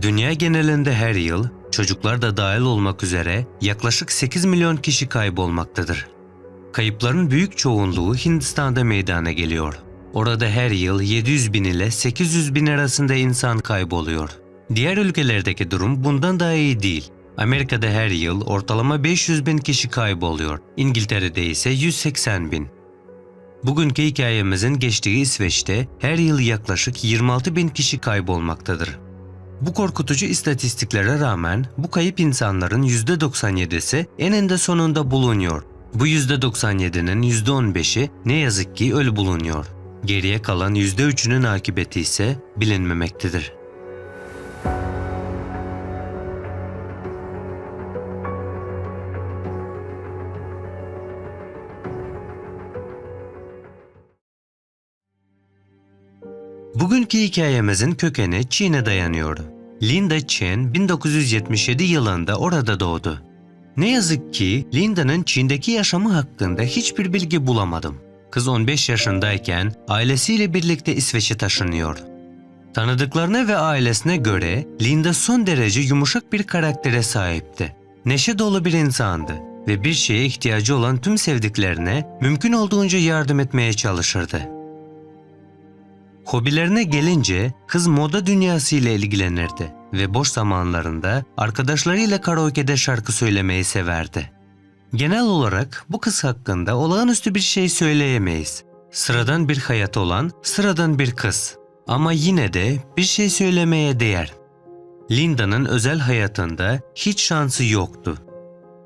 Dünya genelinde her yıl çocuklar da dahil olmak üzere yaklaşık 8 milyon kişi kaybolmaktadır. Kayıpların büyük çoğunluğu Hindistan'da meydana geliyor. Orada her yıl 700 bin ile 800 bin arasında insan kayboluyor. Diğer ülkelerdeki durum bundan daha iyi değil. Amerika'da her yıl ortalama 500 bin kişi kayboluyor. İngiltere'de ise 180 bin. Bugünkü hikayemizin geçtiği İsveç'te her yıl yaklaşık 26 bin kişi kaybolmaktadır. Bu korkutucu istatistiklere rağmen bu kayıp insanların %97'si eninde sonunda bulunuyor. Bu %97'nin %15'i ne yazık ki ölü bulunuyor. Geriye kalan %3'ünün akıbeti ise bilinmemektedir. Bugünkü hikayemizin kökeni Çin'e dayanıyor. Linda Chen 1977 yılında orada doğdu. Ne yazık ki Linda'nın Çin'deki yaşamı hakkında hiçbir bilgi bulamadım. Kız 15 yaşındayken ailesiyle birlikte İsveç'e taşınıyor. Tanıdıklarına ve ailesine göre Linda son derece yumuşak bir karaktere sahipti. Neşe dolu bir insandı ve bir şeye ihtiyacı olan tüm sevdiklerine mümkün olduğunca yardım etmeye çalışırdı. Hobilerine gelince kız moda dünyası ile ilgilenirdi ve boş zamanlarında arkadaşlarıyla karaoke'de şarkı söylemeyi severdi. Genel olarak bu kız hakkında olağanüstü bir şey söyleyemeyiz. Sıradan bir hayat olan sıradan bir kız. Ama yine de bir şey söylemeye değer. Linda'nın özel hayatında hiç şansı yoktu.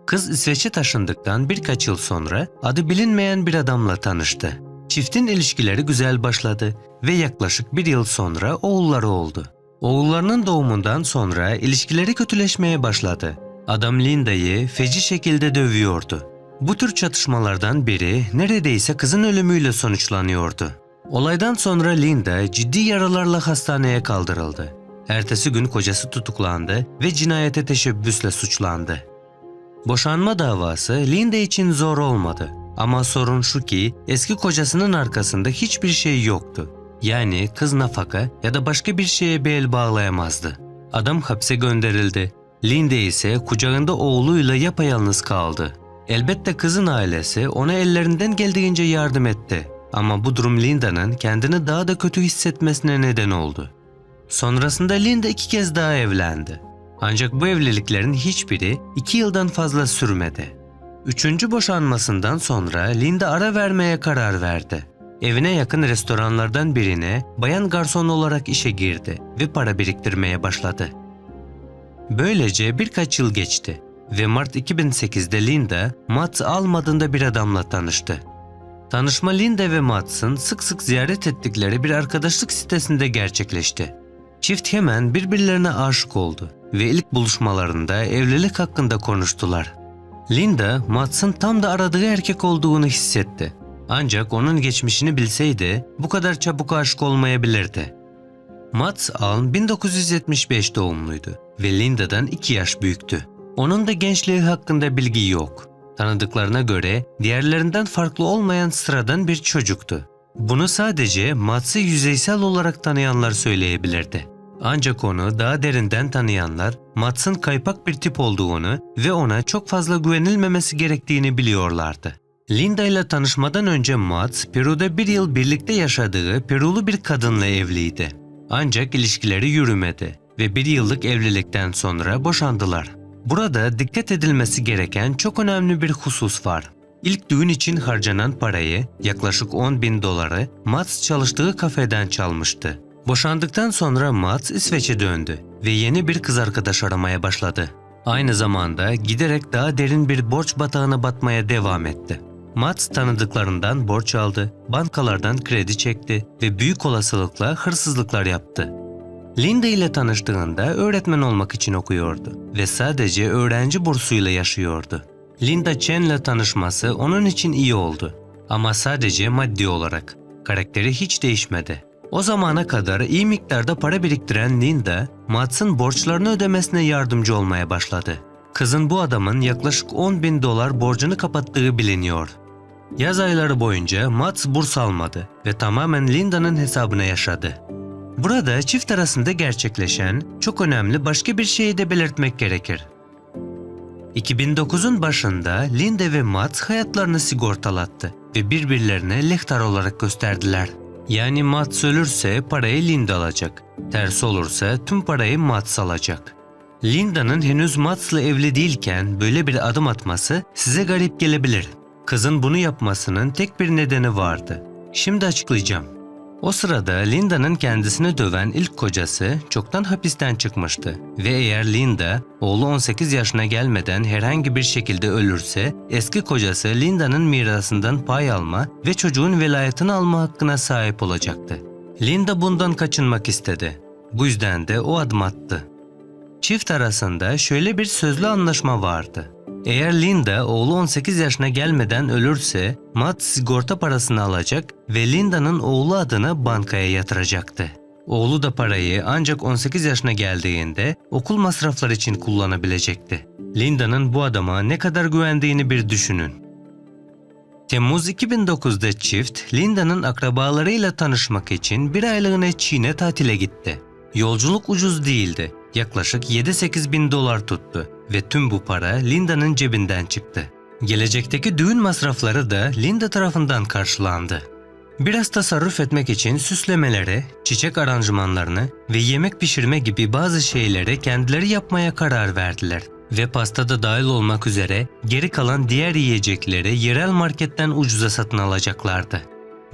Kız İsveç'e taşındıktan birkaç yıl sonra adı bilinmeyen bir adamla tanıştı. Çiftin ilişkileri güzel başladı ve yaklaşık bir yıl sonra oğulları oldu. Oğullarının doğumundan sonra ilişkileri kötüleşmeye başladı. Adam Linda'yı feci şekilde dövüyordu. Bu tür çatışmalardan biri neredeyse kızın ölümüyle sonuçlanıyordu. Olaydan sonra Linda ciddi yaralarla hastaneye kaldırıldı. Ertesi gün kocası tutuklandı ve cinayete teşebbüsle suçlandı. Boşanma davası Linda için zor olmadı. Ama sorun şu ki eski kocasının arkasında hiçbir şey yoktu. Yani kız nafaka ya da başka bir şeye bir el bağlayamazdı. Adam hapse gönderildi. Linda ise kucağında oğluyla yapayalnız kaldı. Elbette kızın ailesi ona ellerinden geldiğince yardım etti. Ama bu durum Linda'nın kendini daha da kötü hissetmesine neden oldu. Sonrasında Linda iki kez daha evlendi. Ancak bu evliliklerin hiçbiri iki yıldan fazla sürmedi. Üçüncü boşanmasından sonra Linda ara vermeye karar verdi. Evine yakın restoranlardan birine bayan garson olarak işe girdi ve para biriktirmeye başladı. Böylece birkaç yıl geçti ve Mart 2008'de Linda, Mats Alm adında bir adamla tanıştı. Tanışma Linda ve Mats'ın sık sık ziyaret ettikleri bir arkadaşlık sitesinde gerçekleşti. Çift hemen birbirlerine aşık oldu ve ilk buluşmalarında evlilik hakkında konuştular. Linda, Mats'ın tam da aradığı erkek olduğunu hissetti. Ancak onun geçmişini bilseydi bu kadar çabuk aşık olmayabilirdi. Mats Alm 1975 doğumluydu ve Linda'dan 2 yaş büyüktü. Onun da gençliği hakkında bilgi yok. Tanıdıklarına göre diğerlerinden farklı olmayan sıradan bir çocuktu. Bunu sadece Mats'ı yüzeysel olarak tanıyanlar söyleyebilirdi. Ancak onu daha derinden tanıyanlar Mats'ın kaypak bir tip olduğunu ve ona çok fazla güvenilmemesi gerektiğini biliyorlardı. Linda ile tanışmadan önce Mats, Peru'da bir yıl birlikte yaşadığı Perulu bir kadınla evliydi. Ancak ilişkileri yürümedi ve bir yıllık evlilikten sonra boşandılar. Burada dikkat edilmesi gereken çok önemli bir husus var. İlk düğün için harcanan parayı, yaklaşık 10 bin doları Mats çalıştığı kafeden çalmıştı. Boşandıktan sonra Mats İsveç'e döndü ve yeni bir kız arkadaş aramaya başladı. Aynı zamanda giderek daha derin bir borç batağına batmaya devam etti. Mats tanıdıklarından borç aldı, bankalardan kredi çekti ve büyük olasılıkla hırsızlıklar yaptı. Linda ile tanıştığında öğretmen olmak için okuyordu ve sadece öğrenci bursuyla yaşıyordu. Linda Chen ile tanışması onun için iyi oldu ama sadece maddi olarak. Karakteri hiç değişmedi. O zamana kadar iyi miktarda para biriktiren Linda, Mats'ın borçlarını ödemesine yardımcı olmaya başladı. Kızın bu adamın yaklaşık 10 bin dolar borcunu kapattığı biliniyor. Yaz ayları boyunca Mats burs almadı ve tamamen Linda'nın hesabına yaşadı. Burada çift arasında gerçekleşen çok önemli başka bir şeyi de belirtmek gerekir. 2009'un başında Linda ve Matt hayatlarını sigortalattı ve birbirlerine lehtar olarak gösterdiler. Yani Matt ölürse parayı Linda alacak, tersi olursa tüm parayı Matt alacak. Linda'nın henüz Matts'la evli değilken böyle bir adım atması size garip gelebilir. Kızın bunu yapmasının tek bir nedeni vardı. Şimdi açıklayacağım. O sırada Linda'nın kendisini döven ilk kocası çoktan hapisten çıkmıştı ve eğer Linda oğlu 18 yaşına gelmeden herhangi bir şekilde ölürse eski kocası Linda'nın mirasından pay alma ve çocuğun velayetini alma hakkına sahip olacaktı. Linda bundan kaçınmak istedi. Bu yüzden de o adım attı. Çift arasında şöyle bir sözlü anlaşma vardı. Eğer Linda oğlu 18 yaşına gelmeden ölürse Matt sigorta parasını alacak ve Linda'nın oğlu adına bankaya yatıracaktı. Oğlu da parayı ancak 18 yaşına geldiğinde okul masrafları için kullanabilecekti. Linda'nın bu adama ne kadar güvendiğini bir düşünün. Temmuz 2009'da çift Linda'nın akrabalarıyla tanışmak için bir aylığına Çin'e tatile gitti. Yolculuk ucuz değildi. Yaklaşık 7-8 bin dolar tuttu ve tüm bu para Linda'nın cebinden çıktı. Gelecekteki düğün masrafları da Linda tarafından karşılandı. Biraz tasarruf etmek için süslemeleri, çiçek aranjmanlarını ve yemek pişirme gibi bazı şeyleri kendileri yapmaya karar verdiler ve pastada dahil olmak üzere geri kalan diğer yiyecekleri yerel marketten ucuza satın alacaklardı.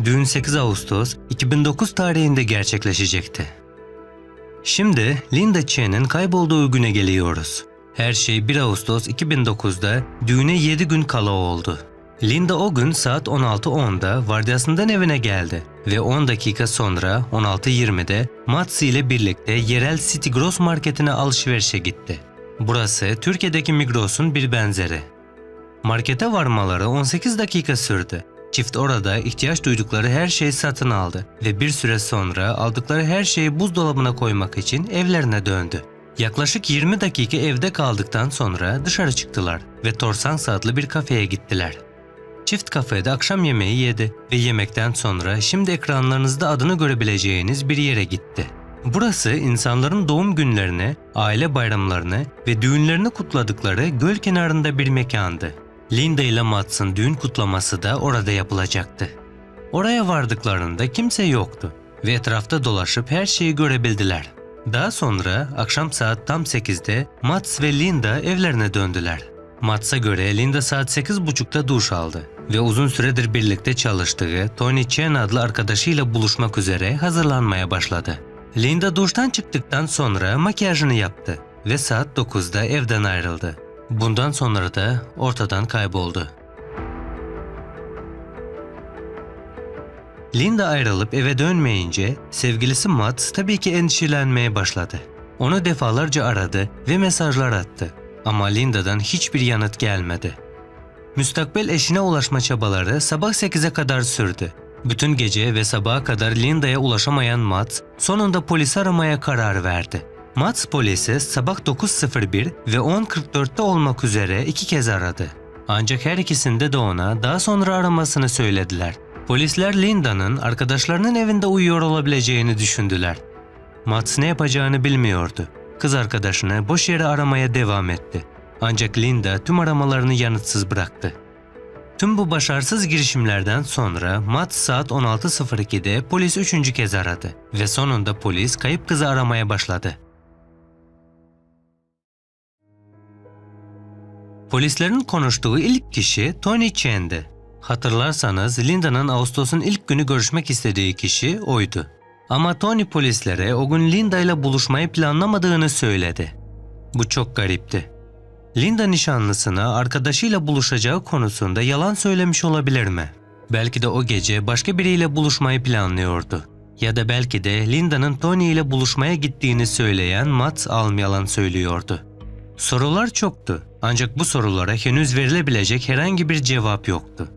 Düğün 8 Ağustos 2009 tarihinde gerçekleşecekti. Şimdi Linda Chen'in kaybolduğu güne geliyoruz. Her şey 1 Ağustos 2009'da düğüne 7 gün kala oldu. Linda o gün saat 16.10'da vardiyasından evine geldi ve 10 dakika sonra 16.20'de Matsi ile birlikte yerel City Gross marketine alışverişe gitti. Burası Türkiye'deki Migros'un bir benzeri. Markete varmaları 18 dakika sürdü. Çift orada ihtiyaç duydukları her şeyi satın aldı ve bir süre sonra aldıkları her şeyi buzdolabına koymak için evlerine döndü. Yaklaşık 20 dakika evde kaldıktan sonra dışarı çıktılar ve Torsans adlı bir kafeye gittiler. Çift kafede akşam yemeği yedi ve yemekten sonra şimdi ekranlarınızda adını görebileceğiniz bir yere gitti. Burası insanların doğum günlerini, aile bayramlarını ve düğünlerini kutladıkları göl kenarında bir mekandı. Linda ile Matts'ın düğün kutlaması da orada yapılacaktı. Oraya vardıklarında kimse yoktu ve etrafta dolaşıp her şeyi görebildiler. Daha sonra akşam saat tam 8'de Mats ve Linda evlerine döndüler. Mats'a göre Linda saat 8.30'da duş aldı ve uzun süredir birlikte çalıştığı Tony Chen adlı arkadaşıyla buluşmak üzere hazırlanmaya başladı. Linda duştan çıktıktan sonra makyajını yaptı ve saat 9'da evden ayrıldı. Bundan sonra da ortadan kayboldu. Linda ayrılıp eve dönmeyince sevgilisi Matt tabii ki endişelenmeye başladı. Onu defalarca aradı ve mesajlar attı ama Linda'dan hiçbir yanıt gelmedi. Müstakbel eşine ulaşma çabaları sabah 8'e kadar sürdü. Bütün gece ve sabaha kadar Linda'ya ulaşamayan Matt sonunda polisi aramaya karar verdi. Matt polisi sabah 9.01 ve 10.44'te olmak üzere iki kez aradı. Ancak her ikisinde de ona daha sonra aramasını söylediler. Polisler Linda'nın arkadaşlarının evinde uyuyor olabileceğini düşündüler. Matt ne yapacağını bilmiyordu. Kız arkadaşını boş yere aramaya devam etti. Ancak Linda tüm aramalarını yanıtsız bıraktı. Tüm bu başarısız girişimlerden sonra Matt saat 16.02'de polis üçüncü kez aradı ve sonunda polis kayıp kızı aramaya başladı. Polislerin konuştuğu ilk kişi Tony Chen'di. Hatırlarsanız Linda'nın Ağustos'un ilk günü görüşmek istediği kişi oydu. Ama Tony polislere o gün Linda ile buluşmayı planlamadığını söyledi. Bu çok garipti. Linda nişanlısına arkadaşıyla buluşacağı konusunda yalan söylemiş olabilir mi? Belki de o gece başka biriyle buluşmayı planlıyordu. Ya da belki de Linda'nın Tony ile buluşmaya gittiğini söyleyen Matt Alm yalan söylüyordu. Sorular çoktu ancak bu sorulara henüz verilebilecek herhangi bir cevap yoktu.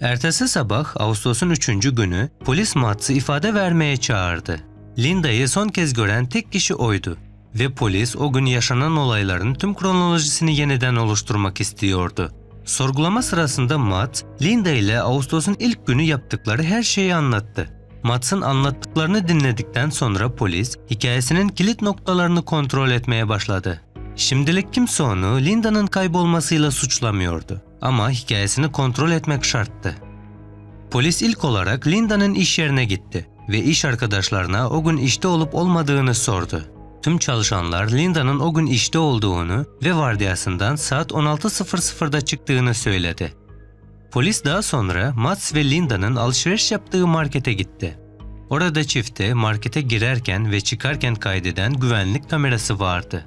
Ertesi sabah Ağustos'un 3. günü polis Matts'ı ifade vermeye çağırdı. Linda'yı son kez gören tek kişi oydu ve polis o gün yaşanan olayların tüm kronolojisini yeniden oluşturmak istiyordu. Sorgulama sırasında Matt, Linda ile Ağustos'un ilk günü yaptıkları her şeyi anlattı. Mats'ın anlattıklarını dinledikten sonra polis hikayesinin kilit noktalarını kontrol etmeye başladı. Şimdilik kimse onu Linda'nın kaybolmasıyla suçlamıyordu ama hikayesini kontrol etmek şarttı. Polis ilk olarak Linda'nın iş yerine gitti ve iş arkadaşlarına o gün işte olup olmadığını sordu. Tüm çalışanlar Linda'nın o gün işte olduğunu ve vardiyasından saat 16.00'da çıktığını söyledi. Polis daha sonra Mats ve Linda'nın alışveriş yaptığı markete gitti. Orada çifte markete girerken ve çıkarken kaydeden güvenlik kamerası vardı.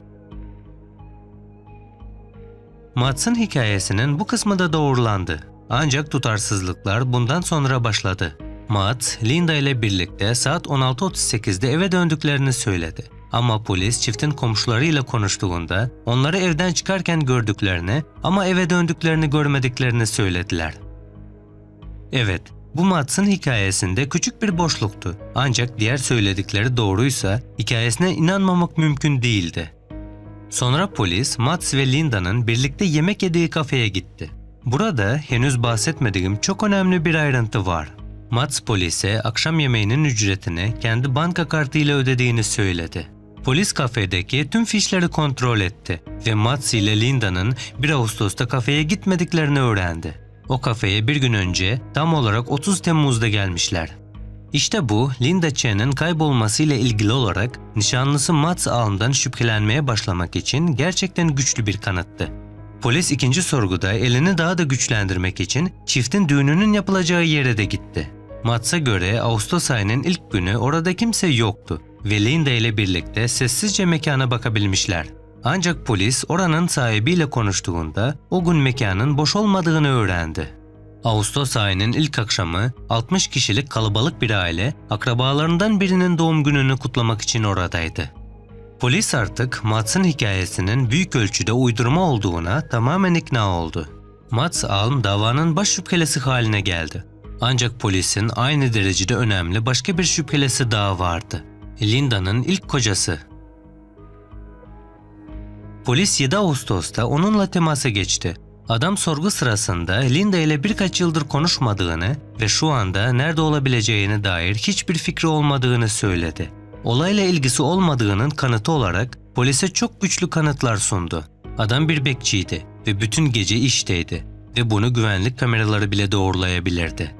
Mats'ın hikayesinin bu kısmı da doğrulandı. Ancak tutarsızlıklar bundan sonra başladı. Mats, Linda ile birlikte saat 16.38'de eve döndüklerini söyledi. Ama polis çiftin komşularıyla konuştuğunda onları evden çıkarken gördüklerini ama eve döndüklerini görmediklerini söylediler. Evet, bu Mats'ın hikayesinde küçük bir boşluktu. Ancak diğer söyledikleri doğruysa hikayesine inanmamak mümkün değildi. Sonra polis Mats ve Linda'nın birlikte yemek yediği kafeye gitti. Burada henüz bahsetmediğim çok önemli bir ayrıntı var. Mats polise akşam yemeğinin ücretini kendi banka kartıyla ödediğini söyledi. Polis kafedeki tüm fişleri kontrol etti ve Mats ile Linda'nın 1 Ağustos'ta kafeye gitmediklerini öğrendi. O kafeye bir gün önce tam olarak 30 Temmuz'da gelmişler. İşte bu Linda Chen'in kaybolmasıyla ilgili olarak nişanlısı Mats Alm'dan şüphelenmeye başlamak için gerçekten güçlü bir kanıttı. Polis ikinci sorguda elini daha da güçlendirmek için çiftin düğününün yapılacağı yere de gitti. Mats'a göre Ağustos ayının ilk günü orada kimse yoktu ve Linda ile birlikte sessizce mekana bakabilmişler. Ancak polis oranın sahibiyle konuştuğunda o gün mekanın boş olmadığını öğrendi. Ağustos ayının ilk akşamı 60 kişilik kalabalık bir aile akrabalarından birinin doğum gününü kutlamak için oradaydı. Polis artık Mats'ın hikayesinin büyük ölçüde uydurma olduğuna tamamen ikna oldu. Mats Alm davanın baş şüphelisi haline geldi. Ancak polisin aynı derecede önemli başka bir şüphelisi daha vardı. Linda'nın ilk kocası. Polis 7 Ağustos'ta onunla temasa geçti. Adam sorgu sırasında Linda ile birkaç yıldır konuşmadığını ve şu anda nerede olabileceğine dair hiçbir fikri olmadığını söyledi. Olayla ilgisi olmadığının kanıtı olarak polise çok güçlü kanıtlar sundu. Adam bir bekçiydi ve bütün gece işteydi ve bunu güvenlik kameraları bile doğrulayabilirdi.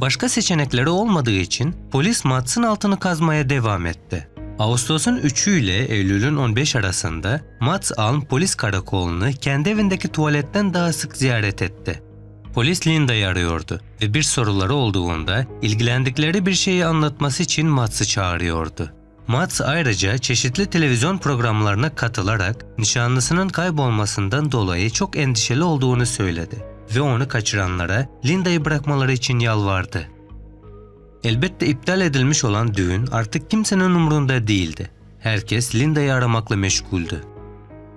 Başka seçenekleri olmadığı için polis Mats'ın altını kazmaya devam etti. Ağustos'un 3'ü ile Eylül'ün 15 arasında Mats Alm polis karakolunu kendi evindeki tuvaletten daha sık ziyaret etti. Polis Linda'yı arıyordu ve bir soruları olduğunda ilgilendikleri bir şeyi anlatması için Mats'ı çağırıyordu. Mats ayrıca çeşitli televizyon programlarına katılarak nişanlısının kaybolmasından dolayı çok endişeli olduğunu söyledi ve onu kaçıranlara Linda'yı bırakmaları için yalvardı. Elbette iptal edilmiş olan düğün artık kimsenin umurunda değildi. Herkes Linda'yı aramakla meşguldü.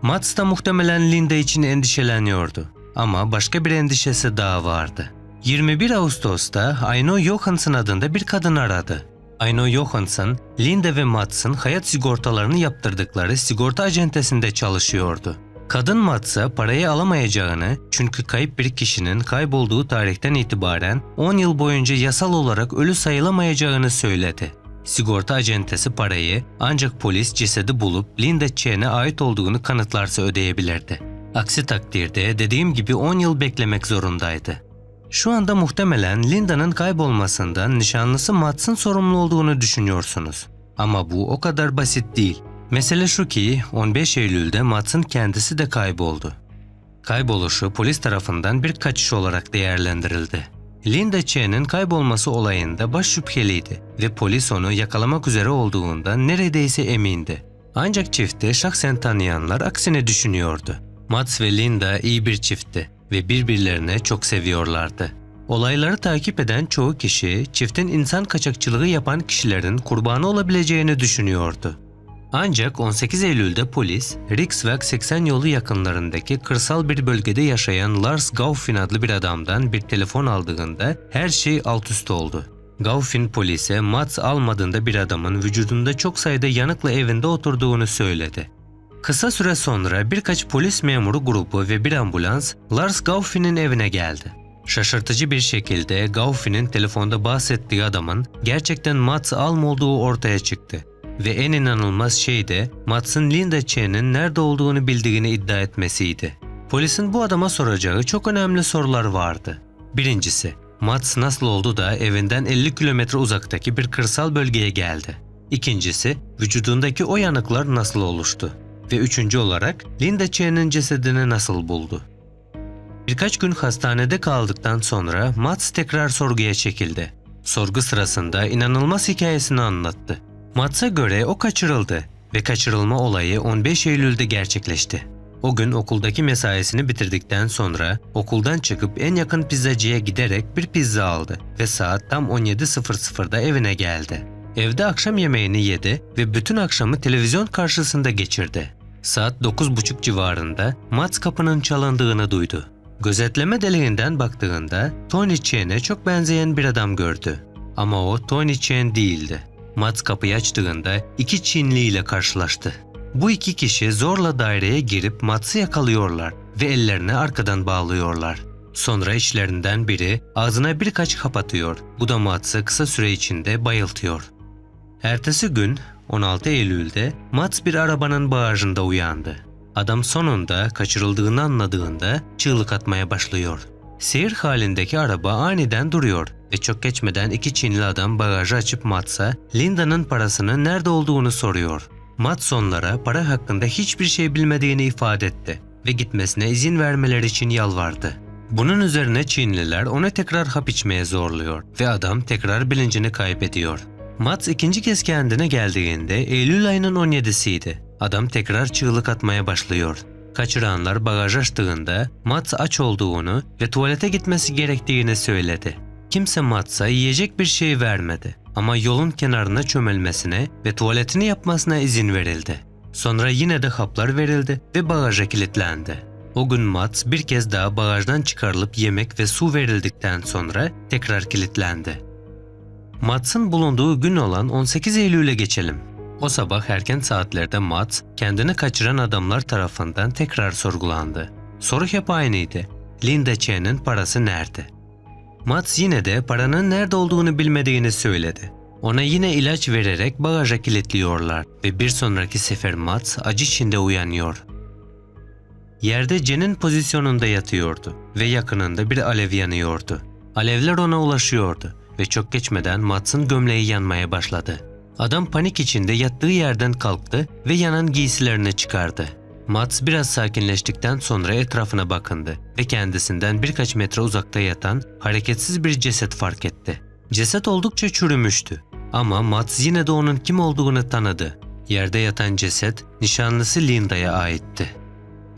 Mats da muhtemelen Linda için endişeleniyordu. Ama başka bir endişesi daha vardı. 21 Ağustos'ta Aino Johansson adında bir kadın aradı. Aino Johansson, Linda ve Mats'ın hayat sigortalarını yaptırdıkları sigorta acentesinde çalışıyordu. Kadın Mats'a parayı alamayacağını çünkü kayıp bir kişinin kaybolduğu tarihten itibaren 10 yıl boyunca yasal olarak ölü sayılamayacağını söyledi. Sigorta acentesi parayı ancak polis cesedi bulup Linda Chen'e ait olduğunu kanıtlarsa ödeyebilirdi. Aksi takdirde dediğim gibi 10 yıl beklemek zorundaydı. Şu anda muhtemelen Linda'nın kaybolmasından nişanlısı Mats'ın sorumlu olduğunu düşünüyorsunuz. Ama bu o kadar basit değil. Mesele şu ki 15 Eylül'de Mats'ın kendisi de kayboldu. Kayboluşu polis tarafından bir kaçış olarak değerlendirildi. Linda Chen'in kaybolması olayında baş şüpheliydi ve polis onu yakalamak üzere olduğundan neredeyse emindi. Ancak çifti şahsen tanıyanlar aksine düşünüyordu. Mats ve Linda iyi bir çiftti ve birbirlerini çok seviyorlardı. Olayları takip eden çoğu kişi çiftin insan kaçakçılığı yapan kişilerin kurbanı olabileceğini düşünüyordu. Ancak 18 Eylül'de polis, Riksweg 80 yolu yakınlarındaki kırsal bir bölgede yaşayan Lars Gaufin adlı bir adamdan bir telefon aldığında her şey alt üst oldu. Gaufin polise Mats almadığında bir adamın vücudunda çok sayıda yanıkla evinde oturduğunu söyledi. Kısa süre sonra birkaç polis memuru grubu ve bir ambulans Lars Gaufin'in evine geldi. Şaşırtıcı bir şekilde Gaufi'nin telefonda bahsettiği adamın gerçekten Mats Alm olduğu ortaya çıktı. Ve en inanılmaz şey de Mats'ın Linda Chen'in nerede olduğunu bildiğini iddia etmesiydi. Polisin bu adama soracağı çok önemli sorular vardı. Birincisi, Mats nasıl oldu da evinden 50 kilometre uzaktaki bir kırsal bölgeye geldi? İkincisi, vücudundaki o yanıklar nasıl oluştu? Ve üçüncü olarak Linda Chen'in cesedini nasıl buldu? Birkaç gün hastanede kaldıktan sonra Mats tekrar sorguya çekildi. Sorgu sırasında inanılmaz hikayesini anlattı. Mats'a göre o kaçırıldı ve kaçırılma olayı 15 Eylül'de gerçekleşti. O gün okuldaki mesaisini bitirdikten sonra okuldan çıkıp en yakın pizzacıya giderek bir pizza aldı ve saat tam 17.00'da evine geldi. Evde akşam yemeğini yedi ve bütün akşamı televizyon karşısında geçirdi. Saat 9.30 civarında Mats kapının çalındığını duydu. Gözetleme deliğinden baktığında Tony Chen'e çok benzeyen bir adam gördü. Ama o Tony Chen değildi. Mats kapıyı açtığında iki Çinli ile karşılaştı. Bu iki kişi zorla daireye girip Mats'ı yakalıyorlar ve ellerini arkadan bağlıyorlar. Sonra içlerinden biri ağzına birkaç kapatıyor. Bu da Mats'ı kısa süre içinde bayıltıyor. Ertesi gün 16 Eylül'de Mats bir arabanın bağırında uyandı. Adam sonunda kaçırıldığını anladığında çığlık atmaya başlıyor. Seyir halindeki araba aniden duruyor ve çok geçmeden iki Çinli adam bagajı açıp Mats'a Linda'nın parasının nerede olduğunu soruyor. Mats onlara para hakkında hiçbir şey bilmediğini ifade etti ve gitmesine izin vermeleri için yalvardı. Bunun üzerine Çinliler onu tekrar hap içmeye zorluyor ve adam tekrar bilincini kaybediyor. Mats ikinci kez kendine geldiğinde Eylül ayının 17'siydi. Adam tekrar çığlık atmaya başlıyor. Kaçıranlar bagaj açtığında Mats aç olduğunu ve tuvalete gitmesi gerektiğini söyledi. Kimse Mats'a yiyecek bir şey vermedi ama yolun kenarına çömelmesine ve tuvaletini yapmasına izin verildi. Sonra yine de haplar verildi ve bagaja kilitlendi. O gün Mats bir kez daha bagajdan çıkarılıp yemek ve su verildikten sonra tekrar kilitlendi. Mats'ın bulunduğu gün olan 18 Eylül'e geçelim. O sabah erken saatlerde Mats kendini kaçıran adamlar tarafından tekrar sorgulandı. Soru hep aynıydı. Linda Chen'in parası nerede? Mats yine de paranın nerede olduğunu bilmediğini söyledi. Ona yine ilaç vererek bagaja kilitliyorlar ve bir sonraki sefer Mats acı içinde uyanıyor. Yerde Jen'in pozisyonunda yatıyordu ve yakınında bir alev yanıyordu. Alevler ona ulaşıyordu ve çok geçmeden Mats'ın gömleği yanmaya başladı. Adam panik içinde yattığı yerden kalktı ve yanan giysilerini çıkardı. Mats biraz sakinleştikten sonra etrafına bakındı ve kendisinden birkaç metre uzakta yatan hareketsiz bir ceset fark etti. Ceset oldukça çürümüştü ama Mats yine de onun kim olduğunu tanıdı. Yerde yatan ceset nişanlısı Linda'ya aitti.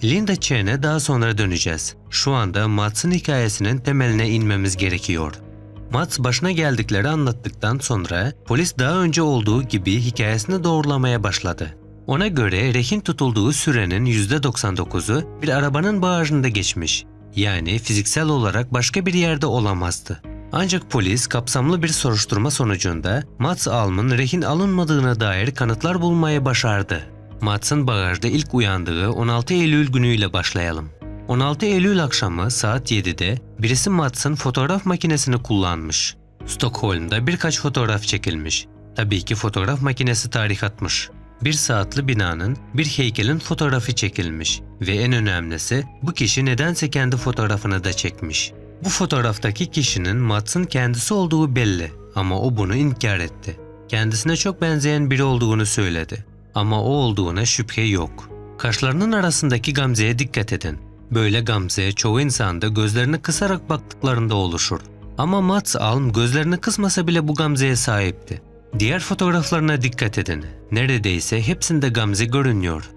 Linda Chen'e daha sonra döneceğiz. Şu anda Mats'ın hikayesinin temeline inmemiz gerekiyor. Mats başına geldikleri anlattıktan sonra polis daha önce olduğu gibi hikayesini doğrulamaya başladı. Ona göre rehin tutulduğu sürenin %99'u bir arabanın bağrında geçmiş. Yani fiziksel olarak başka bir yerde olamazdı. Ancak polis kapsamlı bir soruşturma sonucunda Mats Alm'ın rehin alınmadığına dair kanıtlar bulmaya başardı. Mats'ın bagajda ilk uyandığı 16 Eylül günüyle başlayalım. 16 Eylül akşamı saat 7'de birisi Mats'ın fotoğraf makinesini kullanmış. Stockholm'da birkaç fotoğraf çekilmiş. Tabii ki fotoğraf makinesi tarih atmış. Bir saatli binanın, bir heykelin fotoğrafı çekilmiş ve en önemlisi bu kişi nedense kendi fotoğrafını da çekmiş. Bu fotoğraftaki kişinin Mats'ın kendisi olduğu belli ama o bunu inkar etti. Kendisine çok benzeyen biri olduğunu söyledi ama o olduğuna şüphe yok. Kaşlarının arasındaki gamzeye dikkat edin. Böyle gamze çoğu insanda gözlerini kısarak baktıklarında oluşur. Ama Mats Alm gözlerini kısmasa bile bu gamzeye sahipti. Diğer fotoğraflarına dikkat edin. Neredeyse hepsinde gamze görünüyor.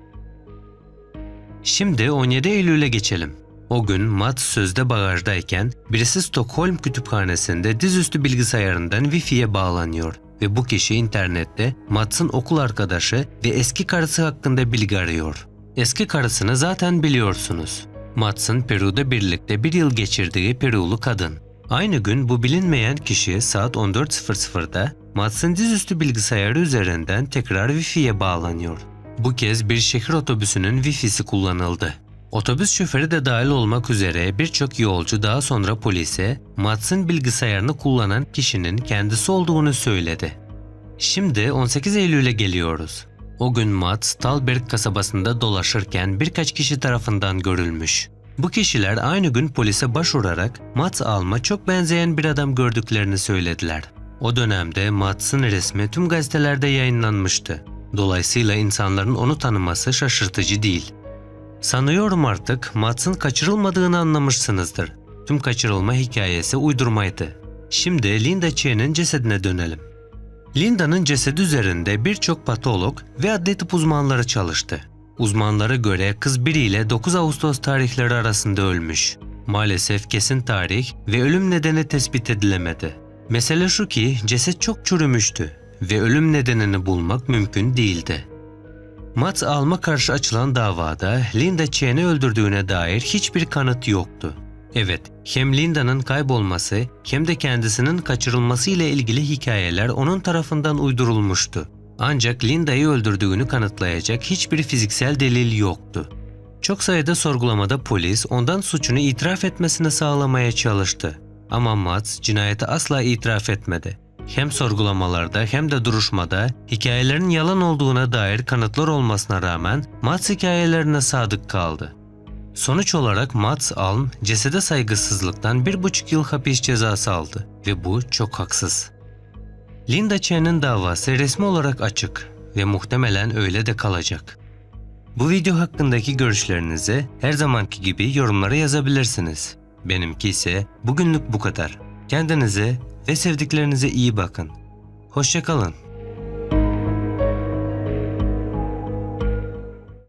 Şimdi 17 Eylül'e geçelim. O gün Mats sözde bagajdayken birisi Stockholm kütüphanesinde dizüstü bilgisayarından Wi-Fi'ye bağlanıyor ve bu kişi internette Mats'ın okul arkadaşı ve eski karısı hakkında bilgi arıyor. Eski karısını zaten biliyorsunuz. Mats'ın Peru'da birlikte bir yıl geçirdiği Perulu kadın. Aynı gün bu bilinmeyen kişi saat 14.00'da Mats'ın dizüstü bilgisayarı üzerinden tekrar Wi-Fi'ye bağlanıyor. Bu kez bir şehir otobüsünün Wi-Fi'si kullanıldı. Otobüs şoförü de dahil olmak üzere birçok yolcu daha sonra polise Mats'ın bilgisayarını kullanan kişinin kendisi olduğunu söyledi. Şimdi 18 Eylül'e geliyoruz. O gün Mats, Talberg kasabasında dolaşırken birkaç kişi tarafından görülmüş. Bu kişiler aynı gün polise başvurarak Mats Alm'a çok benzeyen bir adam gördüklerini söylediler. O dönemde Mats'ın resmi tüm gazetelerde yayınlanmıştı. Dolayısıyla insanların onu tanıması şaşırtıcı değil. Sanıyorum artık Mats'ın kaçırılmadığını anlamışsınızdır. Tüm kaçırılma hikayesi uydurmaydı. Şimdi Linda Chen'in cesedine dönelim. Linda'nın cesedi üzerinde birçok patolog ve adli tıp uzmanları çalıştı. Uzmanlara göre kız 1 ile 9 Ağustos tarihleri arasında ölmüş. Maalesef kesin tarih ve ölüm nedeni tespit edilemedi. Mesele şu ki ceset çok çürümüştü ve ölüm nedenini bulmak mümkün değildi. Mats Alm'a karşı açılan davada Linda Chen'i öldürdüğüne dair hiçbir kanıt yoktu. Evet, hem Linda'nın kaybolması hem de kendisinin kaçırılması ile ilgili hikayeler onun tarafından uydurulmuştu. Ancak Linda'yı öldürdüğünü kanıtlayacak hiçbir fiziksel delil yoktu. Çok sayıda sorgulamada polis ondan suçunu itiraf etmesini sağlamaya çalıştı. Ama Mats cinayeti asla itiraf etmedi. Hem sorgulamalarda hem de duruşmada hikayelerin yalan olduğuna dair kanıtlar olmasına rağmen Mats hikayelerine sadık kaldı. Sonuç olarak Mats Alm cesede saygısızlıktan bir buçuk yıl hapis cezası aldı ve bu çok haksız. Linda Chen'in davası resmi olarak açık ve muhtemelen öyle de kalacak. Bu video hakkındaki görüşlerinizi her zamanki gibi yorumlara yazabilirsiniz. Benimki ise bugünlük bu kadar. Kendinize ve sevdiklerinize iyi bakın. Hoşçakalın.